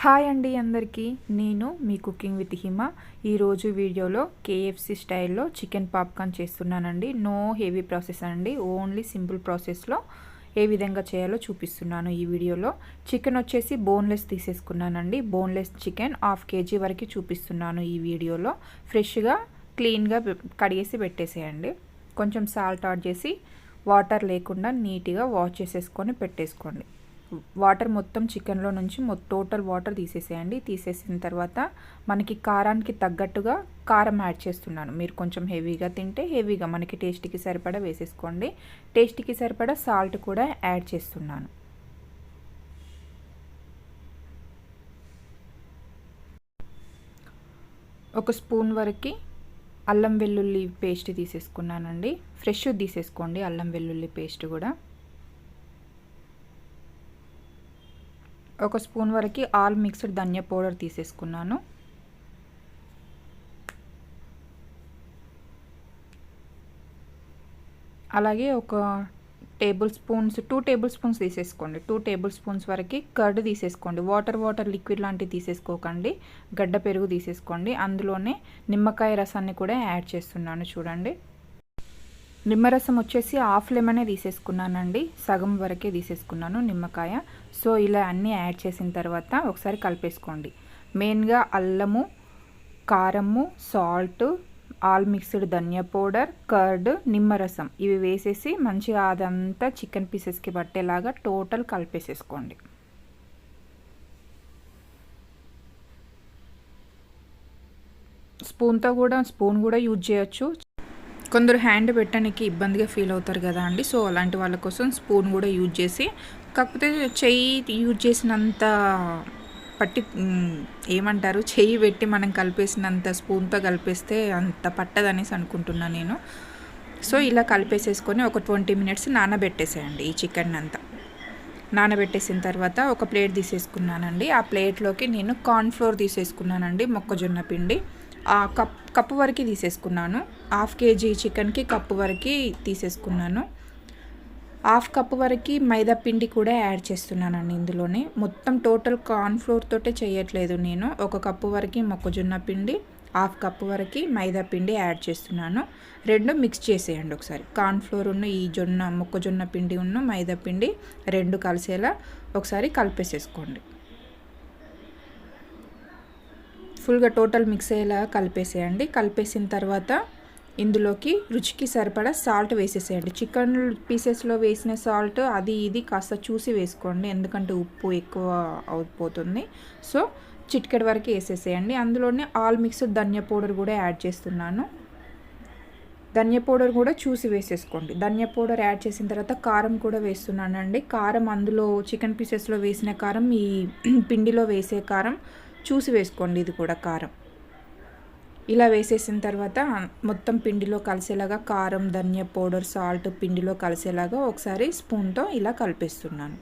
Hi అండి అందరికీ. నేను మీ కుకింగ్ విత్ హిమ. ఈరోజు వీడియోలో కేఎఫ్సి స్టైల్లో చికెన్ పాప్కార్న్ చేస్తున్నానండి. నో హెవీ ప్రాసెస్ అండి. ఓన్లీ సింపుల్ ప్రాసెస్లో ఏ విధంగా చేయాలో చూపిస్తున్నాను ఈ వీడియోలో. చికెన్ వచ్చేసి బోన్లెస్ తీసేసుకున్నానండి. బోన్లెస్ చికెన్ హాఫ్ కేజీ వరకు చూపిస్తున్నాను ఈ వీడియోలో. ఫ్రెష్గా క్లీన్గా కడిగేసి పెట్టేసేయండి. కొంచెం సాల్ట్ యాడ్ చేసి వాటర్ లేకుండా నీట్గా వాష్ చేసేసుకొని పెట్టేసుకోండి. వాటర్ మొత్తం చికెన్లో నుంచి టోటల్ వాటర్ తీసేసేయండి. తీసేసిన తర్వాత మనకి కారానికి తగ్గట్టుగా కారం యాడ్ చేస్తున్నాను. మీరు కొంచెం హెవీగా తింటే హెవీగా మనకి టేస్ట్కి సరిపడా వేసేసుకోండి. టేస్ట్కి సరిపడా సాల్ట్ కూడా యాడ్ చేస్తున్నాను. ఒక స్పూన్ వరకు అల్లం వెల్లుల్లి పేస్ట్ తీసేసుకున్నానండి. ఫ్రెష్ తీసేసుకోండి అల్లం వెల్లుల్లి పేస్ట్ కూడా. ఒక స్పూన్ వరకు ఆల్ మిక్స్డ్ ధనియా పౌడర్ తీసేసుకున్నాను. అలాగే ఒక tablespoons two tablespoons తీసేసుకోండి. టూ టేబుల్ స్పూన్స్ వరకు కర్డ్ తీసేసుకోండి. వాటర్ వాటర్ లిక్విడ్ లాంటివి తీసేసుకోకండి. గడ్డ పెరుగు తీసేసుకోండి. అందులోనే నిమ్మకాయ రసాన్ని కూడా యాడ్ చేస్తున్నాను చూడండి. నిమ్మరసం వచ్చేసి హాఫ్ లెమనే తీసేసుకున్నానండి. సగం వరకే తీసేసుకున్నాను నిమ్మకాయ. సో ఇలా అన్నీ యాడ్ చేసిన తర్వాత ఒకసారి కలిపేసుకోండి. మెయిన్గా అల్లము కారము సాల్ట్ ఆల్ మిక్స్డ్ ధనియా పౌడర్ కర్డ్ నిమ్మరసం. ఇవి వేసేసి మంచిగా అదంతా చికెన్ పీసెస్కి పట్టేలాగా టోటల్ కలిపేసేసుకోండి. స్పూన్తో కూడా స్పూన్ కూడా యూజ్ చేయొచ్చు. కొందరు హ్యాండ్ పెట్టడానికి ఇబ్బందిగా ఫీల్ అవుతారు కదా అండి. సో అలాంటి వాళ్ళ కోసం స్పూన్ కూడా యూజ్ చేసి కాకపోతే చెయ్యి యూజ్ చేసినంత పట్టి ఏమంటారు చెయ్యి పెట్టి మనం కలిపేసినంత స్పూన్తో కలిపేస్తే అంత పట్టదనేసి అనుకుంటున్నాను నేను. సో ఇలా కలిపేసేసుకొని ఒక ట్వంటీ మినిట్స్ నానబెట్టేసేయండి ఈ చికెన్ అంతా. నానబెట్టేసిన తర్వాత ఒక ప్లేట్ తీసేసుకున్నానండి. ఆ ప్లేట్లోకి నేను కార్న్ఫ్లోర్ తీసేసుకున్నానండి మొక్కజొన్న పిండి. కప్ కప్పు వరకు తీసేసుకున్నాను. హాఫ్ కేజీ చికెన్కి కప్పు వరకు తీసేసుకున్నాను. హాఫ్ కప్పు వరకు మైదా పిండి కూడా యాడ్ చేస్తున్నానండి ఇందులోనే. మొత్తం టోటల్ కార్న్ఫ్లోర్ తోటే చేయట్లేదు నేను. ఒక కప్పు వరకు మొక్కజొన్న పిండి హాఫ్ కప్పు వరకు మైదా పిండి యాడ్ చేస్తున్నాను. రెండు మిక్స్ చేసేయండి ఒకసారి. కార్న్ఫ్లోర్ ఉన్న ఈ జొన్న మొక్కజొన్న పిండి ఉన్న మైదా పిండి రెండు కలిసేలా ఒకసారి కలిపేసేసుకోండి. ఫుల్గా టోటల్ మిక్స్ అయ్యేలా కలిపేసేయండి. కలిపేసిన తర్వాత ఇందులోకి రుచికి సరిపడా సాల్ట్ వేసేసేయండి. చికెన్ పీసెస్లో వేసిన సాల్ట్ అది ఇది కాస్త చూసి వేసుకోండి. ఎందుకంటే ఉప్పు ఎక్కువ అవుపోతుంది. సో చిటికెడ్ వరకు వేసేసేయండి. అందులోనే ఆల్ మిక్స్డ్ ధనియా పౌడర్ కూడా యాడ్ చేస్తున్నాను. ధనియా పౌడర్ కూడా చూసి వేసేసుకోండి. ధనియా పౌడర్ యాడ్ చేసిన తర్వాత కారం కూడా వేస్తున్నానండి. కారం అందులో చికెన్ పీసెస్లో వేసిన కారం ఈ పిండిలో వేసే కారం చూసి వేసుకోండి ఇది కూడా కారం. ఇలా వేసేసిన తర్వాత మొత్తం పిండిలో కలిసేలాగా కారం ధనియా పౌడర్ సాల్ట్ పిండిలో కలిసేలాగా ఒకసారి స్పూన్తో ఇలా కలిపేస్తున్నాను.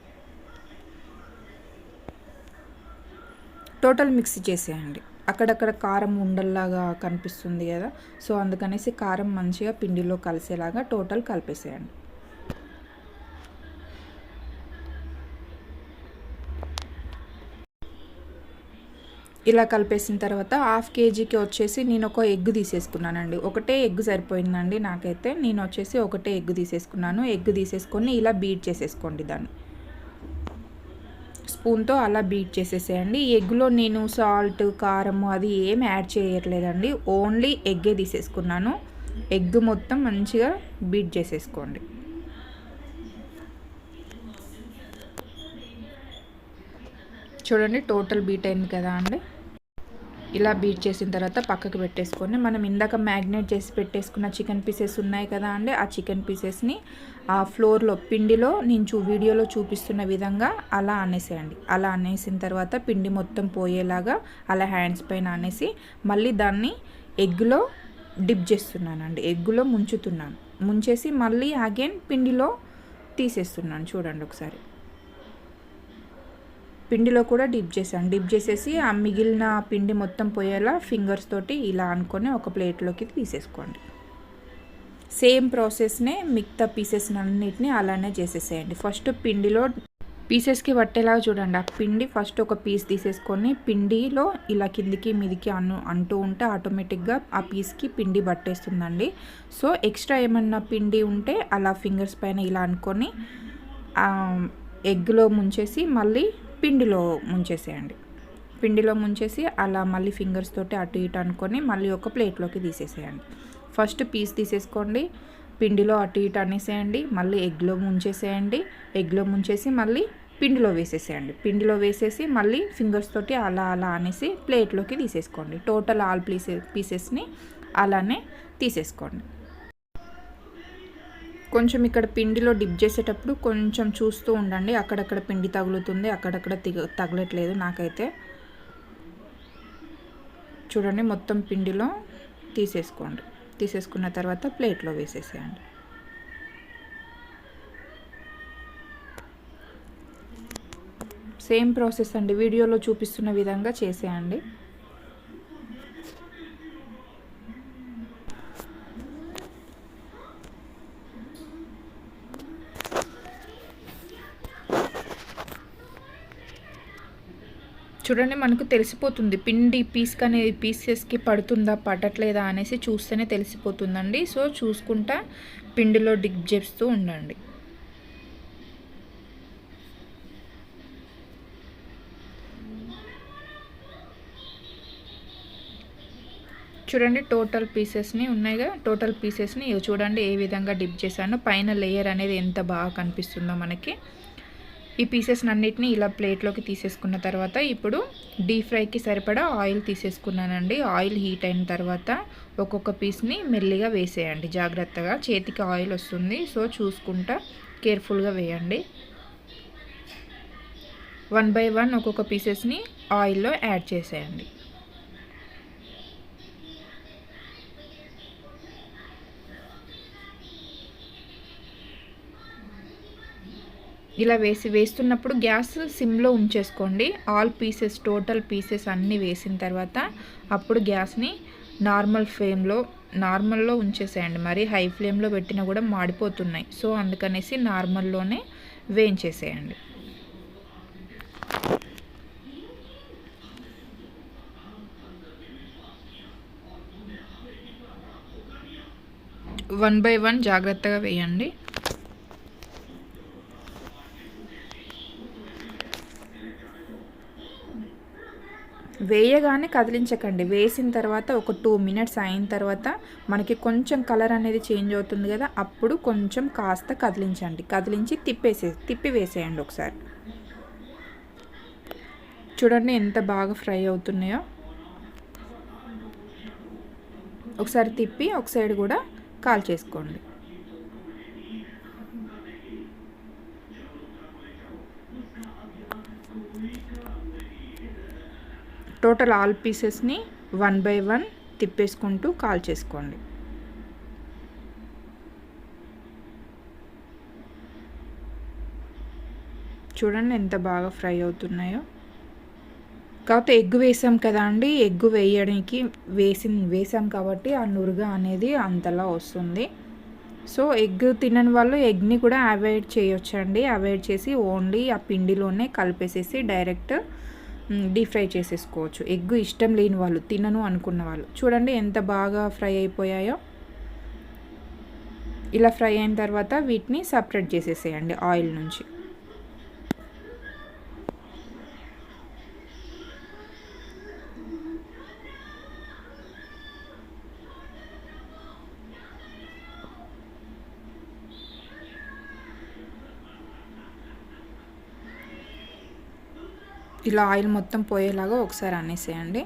టోటల్ మిక్స్ చేసేయండి. అక్కడక్కడ కారం ఉండల్లాగా కనిపిస్తుంది కదా సో అందుకనేసి కారం మంచిగా పిండిలో కలిసేలాగా టోటల్ కలిపేసేయండి. ఇలా కలిపేసిన తర్వాత హాఫ్ కేజీకి వచ్చేసి నేను ఒక ఎగ్ తీసేసుకున్నానండి. ఒకటే ఎగ్ సరిపోయిందండి నాకైతే. నేను వచ్చేసి ఒకటే ఎగ్ తీసేసుకున్నాను. ఎగ్ తీసేసుకొని ఇలా బీట్ చేసేసుకోండి దాన్ని. స్పూన్తో అలా బీట్ చేసేసేయండి. ఎగ్లో నేను సాల్ట్ కారం అది ఏం యాడ్ చేయట్లేదండి. ఓన్లీ ఎగ్గే తీసేసుకున్నాను. ఎగ్ మొత్తం మంచిగా బీట్ చేసేసుకోండి. చూడండి టోటల్ బీట్ అయింది కదా అండి. ఇలా బీట్ చేసిన తర్వాత పక్కకు పెట్టేసుకొని మనం ఇందాక మ్యాగ్నేట్ చేసి పెట్టేసుకున్న చికెన్ పీసెస్ ఉన్నాయి కదా అండి ఆ చికెన్ పీసెస్ని ఆ ఫ్లోర్లో పిండిలో నేను వీడియోలో చూపిస్తున్న విధంగా అలా అనేసేయండి. అలా అనేసిన తర్వాత పిండి మొత్తం పోయేలాగా అలా హ్యాండ్స్ పైన అనేసి మళ్ళీ దాన్ని ఎగ్లో డిప్ చేస్తున్నానండి. ఎగ్గులో ముంచుతున్నాను. ముంచేసి మళ్ళీ అగైన్ పిండిలో తీసేస్తున్నాను. చూడండి ఒకసారి. పిండిలో కూడా డిప్ చేశాను. డిప్ చేసేసి ఆ మిగిలిన పిండి మొత్తం పోయేలా ఫింగర్స్ తోటి ఇలా అనుకొని ఒక ప్లేట్లోకి తీసేసుకోండి. సేమ్ ప్రాసెస్నే మిగతా పీసెస్ అన్నిటిని అలానే చేసేసేయండి. ఫస్ట్ పిండిలో పీసెస్కి పట్టేలాగా చూడండి. ఆ పిండి ఫస్ట్ ఒక పీస్ తీసేసుకొని పిండిలో ఇలా కిందికి మీదికి అను అంటూ ఉంటే ఆటోమేటిక్గా ఆ పీస్కి పిండి పట్టేస్తుందండి. సో ఎక్స్ట్రా ఏమన్నా పిండి ఉంటే అలా ఫింగర్స్ పైన ఇలా అనుకొని ఎగ్లో ముంచేసి మళ్ళీ పిండిలో ముంచేసేయండి. పిండిలో ముంచేసి అలా మళ్ళీ ఫింగర్స్ తోటి అటు ఇటు అనుకొని మళ్ళీ ఒక ప్లేట్లోకి తీసేసేయండి. ఫస్ట్ పీస్ తీసేసుకోండి. పిండిలో అటు ఇటు అనేసేయండి. మళ్ళీ ఎగ్లో ముంచేసేయండి. ఎగ్లో ముంచేసి మళ్ళీ పిండిలో వేసేసేయండి. పిండిలో వేసేసి మళ్ళీ ఫింగర్స్ తోటి అలా అలా అనేసి ప్లేట్లోకి తీసేసుకోండి. టోటల్ ఆల్ పీసెస్ పీసెస్ని అలానే తీసేసుకోండి. కొంచెం ఇక్కడ పిండిలో డిప్ చేసేటప్పుడు కొంచెం చూస్తూ ఉండండి. అక్కడక్కడ పిండి తగులుతుంది అక్కడక్కడ తిగ తగలట్లేదు నాకైతే. చూడండి మొత్తం పిండిలో తీసేసుకోండి. తీసేసుకున్న తర్వాత ప్లేట్లో వేసేసేయండి. సేమ్ ప్రాసెస్ అండి. వీడియోలో చూపిస్తున్న విధంగా చేసేయండి. చూడండి మనకు తెలిసిపోతుంది. పిండి పీస్కి అనేది పీసెస్కి పడుతుందా పడట్లేదా అనేసి చూస్తేనే తెలిసిపోతుందండి. సో చూసుకుంటా పిండిలో డిప్ చేస్తూ ఉండండి. చూడండి టోటల్ పీసెస్ని ఉన్నాయిగా టోటల్ పీసెస్ని చూడండి ఏ విధంగా డిప్ చేశాను. పైన లేయర్ అనేది ఎంత బాగా కనిపిస్తుందో మనకి. ఈ పీసెస్ అన్నిటిని ఇలా ప్లేట్లోకి తీసేసుకున్న తర్వాత ఇప్పుడు డీప్ ఫ్రైకి సరిపడా ఆయిల్ తీసేసుకున్నానండి. ఆయిల్ హీట్ అయిన తర్వాత ఒక్కొక్క పీస్ని మెల్లిగా వేసేయండి. జాగ్రత్తగా చేతికి ఆయిల్ వస్తుంది. సో చూసుకుంటా కేర్ఫుల్గా వేయండి. వన్ బై వన్ ఒక్కొక్క పీసెస్ని ఆయిల్లో యాడ్ చేసేయండి. ఇలా వేసి వేస్తున్నప్పుడు గ్యాస్ సిమ్లో ఉంచేసుకోండి. ఆల్ పీసెస్ టోటల్ పీసెస్ అన్నీ వేసిన తర్వాత అప్పుడు గ్యాస్ని నార్మల్ ఫ్లేమ్లో నార్మల్లో ఉంచేసేయండి. మరి హై ఫ్లేమ్లో పెట్టినా కూడా మాడిపోతున్నాయి. సో అందుకనేసి నార్మల్లోనే వేయించేసేయండి. వన్ బై వన్ జాగ్రత్తగా వేయండి. వేయగానే కదిలించకండి. వేసిన తర్వాత ఒక టూ మినిట్స్ అయిన తర్వాత మనకి కొంచెం కలర్ అనేది చేంజ్ అవుతుంది కదా అప్పుడు కొంచెం కాస్త కదిలించండి. కదిలించి తిప్పేసే తిప్పి వేసేయండి ఒకసారి. చూడండి ఎంత బాగా ఫ్రై అవుతున్నాయో. ఒకసారి తిప్పి ఒక సైడ్ కూడా కాల్ చేసుకోండి. టోటల్ ఆల్ పీసెస్ని వన్ బై వన్ తిప్పేసుకుంటూ కాల్ చేసుకోండి. చూడండి ఎంత బాగా ఫ్రై అవుతున్నాయో. కాకపోతే ఎగ్ వేసాం కదా అండి ఎగ్ వేయడానికి వేసి వేసాం కాబట్టి ఆ నురుగ అనేది అంతలా వస్తుంది. సో ఎగ్ తినని వాళ్ళు ఎగ్ని కూడా అవాయిడ్ చేయొచ్చండి. అవాయిడ్ చేసి ఓన్లీ ఆ పిండిలోనే కలిపేసేసి డైరెక్ట్ డీప్ ఫ్రై చేసేసుకోవచ్చు. ఎగ్ ఇష్టం లేని వాళ్ళు తినను అనుకున్న వాళ్ళు. చూడండి ఎంత బాగా ఫ్రై అయిపోయాయో. ఇలా ఫ్రై అయిన తర్వాత వీటిని సపరేట్ చేసేసేయండి ఆయిల్ నుంచి. ఇలా ఆయిల్ మొత్తం పోయేలాగా ఒకసారి అనేసేయండి.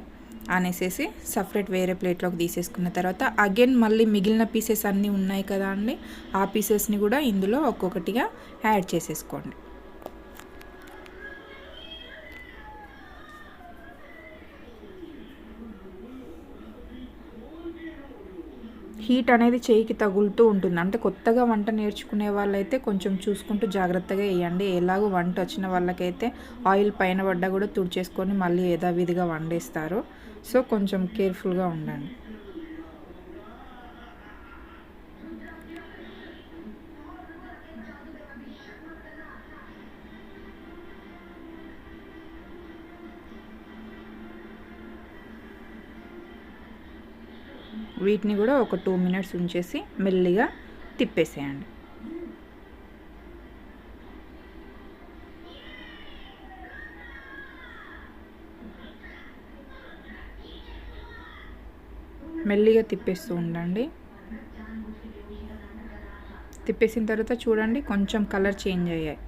అనేసేసి సపరేట్ వేరే ప్లేట్లోకి తీసేసుకున్న తర్వాత అగైన్ మళ్ళీ మిగిలిన పీసెస్ అన్నీ ఉన్నాయి కదా అండి. ఆ పీసెస్ని కూడా ఇందులో ఒక్కొక్కటిగా యాడ్ చేసేసుకోండి. హీట్ అనేది చేయికి తగులుతూ ఉంటుంది. అంటే కొత్తగా వంట నేర్చుకునే వాళ్ళైతే కొంచెం చూసుకుంటూ జాగ్రత్తగా వేయండి. ఎలాగో వంట వచ్చిన వాళ్ళకైతే ఆయిల్ పైన పడ్డా కూడా తుడిచేసుకొని మళ్ళీ యథావిధిగా వండేస్తారు. సో కొంచెం కేర్ఫుల్గా ఉండండి. వీటిని కూడా ఒక టూ మినిట్స్ ఉంచేసి మెల్లిగా తిప్పేసేయండి. మెల్లిగా తిప్పేస్తూ ఉండండి. తిప్పేసిన తర్వాత చూడండి కొంచెం కలర్ చేంజ్ అయ్యాయి.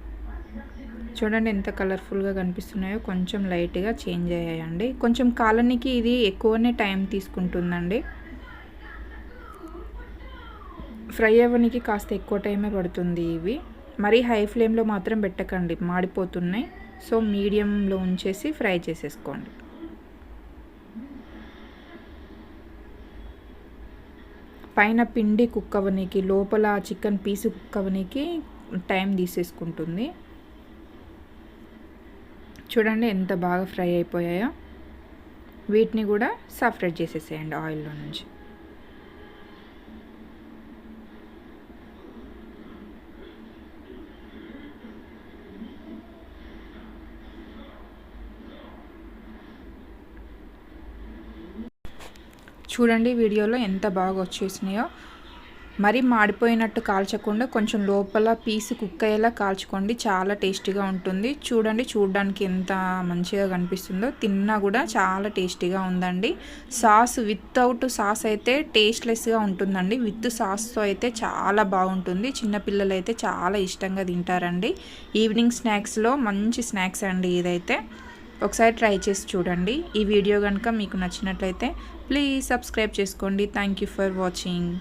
చూడండి ఎంత కలర్ఫుల్గా కనిపిస్తున్నాయో కొంచెం లైట్గా చేంజ్ అయ్యాయండి. కొంచెం కాలనికి ఇది ఎక్కువనే టైం తీసుకుంటుందండి. ఫ్రై అవ్వడానికి కాస్త ఎక్కువ టైమే పడుతుంది ఇవి. మరీ హై ఫ్లేమ్లో మాత్రం పెట్టకండి. మాడిపోతున్నాయి. సో మీడియంలో ఉంచేసి ఫ్రై చేసేసుకోండి. పైన పిండి కుక్ అవ్వనీకి లోపల చికెన్ పీసు కుక్ అవ్వనీకి టైం తీసేసుకుంటుంది. చూడండి ఎంత బాగా ఫ్రై అయిపోయాయో. వీటిని కూడా సపరేట్ చేసేసేయండి ఆయిల్లో నుంచి. చూడండి వీడియోలో ఎంత బాగా వచ్చేసినాయో. మరి మాడిపోయినట్టు కాల్చకుండా కొంచెం లోపల పీస్ కుక్ అయ్యేలా కాల్చుకోండి. చాలా టేస్టీగా ఉంటుంది. చూడండి చూడడానికి ఎంత మంచిగా కనిపిస్తుందో. తిన్నా కూడా చాలా టేస్టీగా ఉందండి. సాస్ వితౌట్ సాస్ అయితే టేస్ట్లెస్గా ఉంటుందండి. విత్ సాస్తో అయితే చాలా బాగుంటుంది. చిన్నపిల్లలు అయితే చాలా ఇష్టంగా తింటారండి. ఈవినింగ్ స్నాక్స్లో మంచి స్నాక్స్ అండి ఇదైతే. ఒకసారి ట్రై చేసి చూడండి. ఈ వీడియో కనుక మీకు నచ్చినట్లయితే ప్లీజ్ సబ్స్క్రైబ్ చేసుకోండి. Thank you for watching